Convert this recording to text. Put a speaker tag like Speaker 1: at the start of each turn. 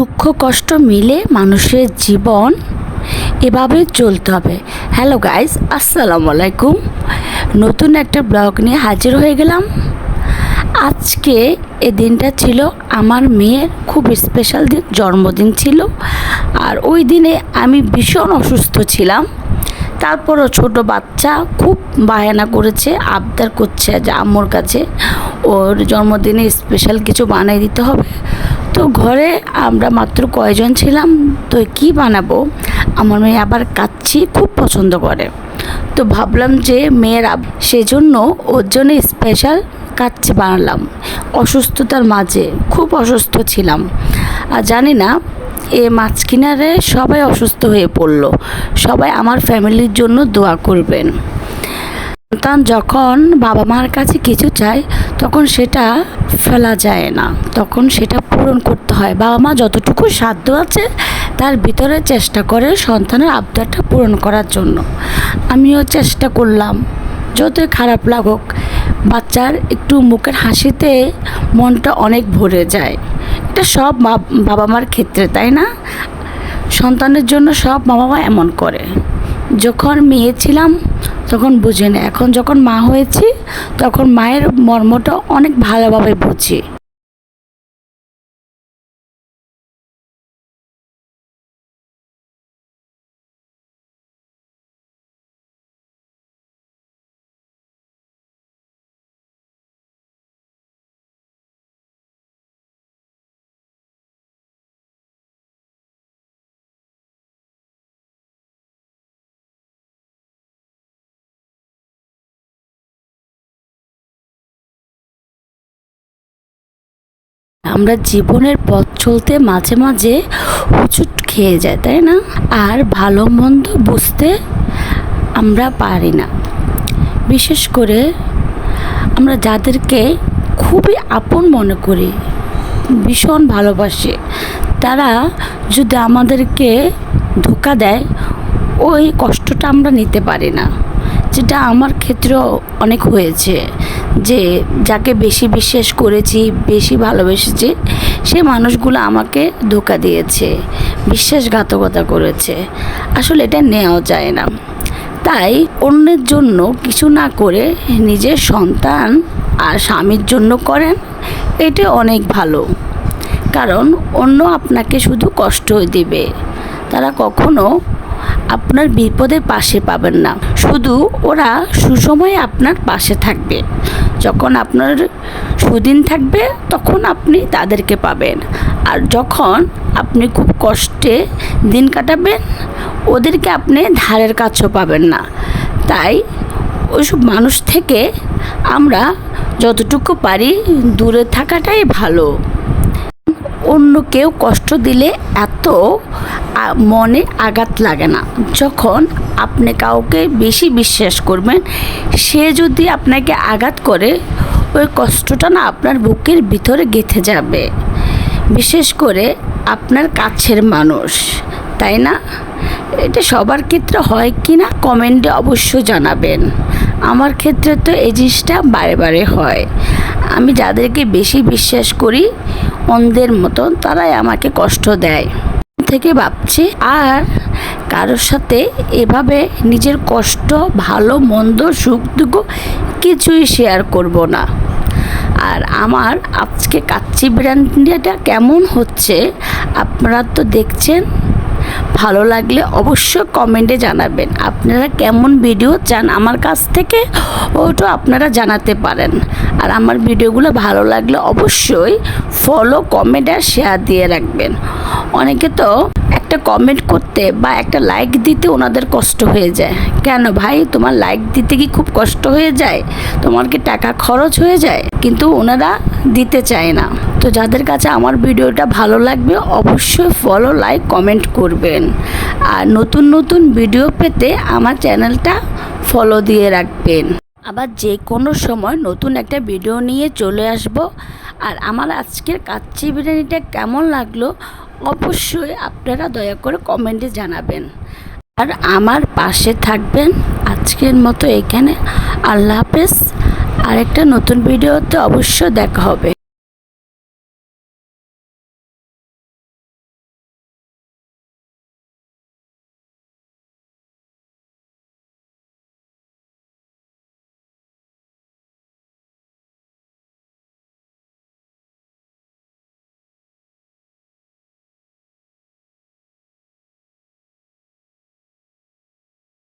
Speaker 1: দুঃখ, কষ্ট মিলে মানুষের জীবন এভাবে চলতে হবে। হ্যালো গাইস আসসালামু আলাইকুম। নতুন একটা ব্লগ নিয়ে হাজির হয়ে গেলাম। আজকে এ দিনটা ছিল আমার মেয়ের খুব স্পেশাল দিন, জন্মদিন ছিল। আর ওই দিনে আমি ভীষণ অসুস্থ ছিলাম। তারপরও ছোট বাচ্চা খুব বায়না করেছে, আবদার করছে যে আম্মুর কাছে ওর জন্মদিনে স্পেশাল কিছু বানিয়ে দিতে হবে। তো ঘরে আমরা মাত্র কয়জন ছিলাম? তো কি বানাবো? আমার মেয়ে আবার কাচ্ছি খুব পছন্দ করে। তো ভাবলাম যে মেয়ের সেজন্য ওর জন্য স্পেশাল কাচ্ছি বানালাম। অসুস্থতার মাঝে খুব অসুস্থ ছিলাম। আর জানি না, এ মাছ কিনারে সবাই অসুস্থ হয়ে পড়ল। সবাই আমার ফ্যামিলির জন্য দোয়া করবেন। সন্তান যখন বাবা মার কাছে কিছু চায়, তখন সেটা ফেলা যায় না। তখন সেটা পূরণ করতে হয়। বাবা মা যতটুকু সাধ্য আছে, তার ভিতরে চেষ্টা করে সন্তানের আবদারটা পূরণ করার জন্য। আমিও চেষ্টা করলাম। যতই খারাপ লাগুক, বাচ্চার একটু মুখের হাসিতে মনটা অনেক ভরে যায়। এটা সব বাবা মার ক্ষেত্রে, তাই না? সন্তানের জন্য সব বাবা মা এমন করে। যখন মেয়ে ছিলাম তখন বুঝি না। এখন যখন মা হয়েছি তখন মায়ের মর্মটা অনেক ভালোভাবে বুঝি। আমরা জীবনের পথ চলতে মাঝে মাঝে হুচুট খেয়ে যায় তাই না? আর ভালো মন্দ বুঝতে আমরা পারি না। বিশেষ করে আমরা যাদেরকে খুবই আপন মনে করি, ভীষণ ভালোবাসি, তারা যদি আমাদেরকে ধোকা দেয়, ওই কষ্টটা আমরা নিতে পারি না। যেটা আমার ক্ষেত্রেও অনেক হয়েছে। যে যাকে বেশি বিশ্বাস করেছি, বেশি ভালোবেসেছি, সে মানুষগুলো আমাকে ধোকা দিয়েছে, বিশ্বাসঘাতকতা করেছে। আসলে এটা নেওয়া যায় না। তাই অন্যের জন্য কিছু না করে নিজের সন্তান আর স্বামীর জন্য করেন এটা অনেক ভালো। কারণ অন্য আপনাকে শুধু কষ্ট দিবে। তারা কখনো আপনার বিপদের পাশে পাবেন না। শুধু ওরা সুসময়ে আপনার পাশে থাকবে। যখন আপনার সুদিন থাকবে, তখন আপনি তাদেরকে পাবেন। আর যখন আপনি খুব কষ্টে দিন কাটাবেন, ওদেরকে আপনি ধারের কাছেও পাবেন না। তাই ওইসব মানুষ থেকে আমরা যতটুকু পারি দূরে থাকাটাই ভালো। অন্য কেউ কষ্ট দিলে এত মনে আঘাত লাগে না। যখন আপনি কাউকে বেশি বিশ্বাস করবেন, সে যদি আপনাকে আঘাত করে, ওই কষ্টটা না আপনার বুকের ভিতরে গেঁথে যাবে। বিশেষ করে আপনার কাছের মানুষ, তাই না? এটা সবার ক্ষেত্রে হয় কি না, কমেন্টে অবশ্যই জানাবেন। আমার ক্ষেত্রে তো এই জিনিসটা বারে বারে হয়। আমি যাদেরকে বেশি বিশ্বাস করি, অন্ধের মতন, তারাই আমাকে কষ্ট দেয়। থেকে ভাবছি, আর কারোর সাথে এভাবে নিজের কষ্ট, ভালো, মন্দ, সুখ, দুঃখ কিছুই শেয়ার করব না। আর আমার আজকে কাচ্চি বিরিয়ানিটা কেমন হচ্ছে, আপনারা তো দেখছেন। ভালো লাগলে অবশ্যই কমেন্টে জানাবেন। আপনারা কেমন ভিডিও চান আমার কাছ থেকে, ওটা আপনারা জানাতে পারেন। আর আমার ভিডিওগুলো ভালো লাগলে অবশ্যই ফলো কমেন্ট আর শেয়ার দিয়ে রাখবেন। অনেকে তো একটা কমেন্ট করতে বা একটা লাইক দিতে ওনাদের কষ্ট হয়ে যায়। কেন ভাই? তোমার লাইক দিতে কি খুব কষ্ট হয়ে যায়? তোমার কি টাকা খরচ হয়ে যায়? কিন্তু ওনারা দিতে চায় না। তো যাদের কাছে আমার ভিডিওটা ভালো লাগবে, অবশ্যই ফলো লাইক কমেন্ট করবেন। আর নতুন নতুন ভিডিও পেতে আমার চ্যানেলটা ফলো দিয়ে রাখবেন। আবার যে কোনো সময় নতুন একটা ভিডিও নিয়ে চলে আসব। আর আমার আজকের কাচ্চি বিরিয়ানিটা কেমন লাগল অবশ্যই আপনারা দয়া করে কমেন্টে জানাবেন। আর আমার পাশে থাকবেন আজকের মতো এখানে। আল্লাহ হাফেজ। আরেকটা নতুন ভিডিওতে অবশ্যই দেখা হবে।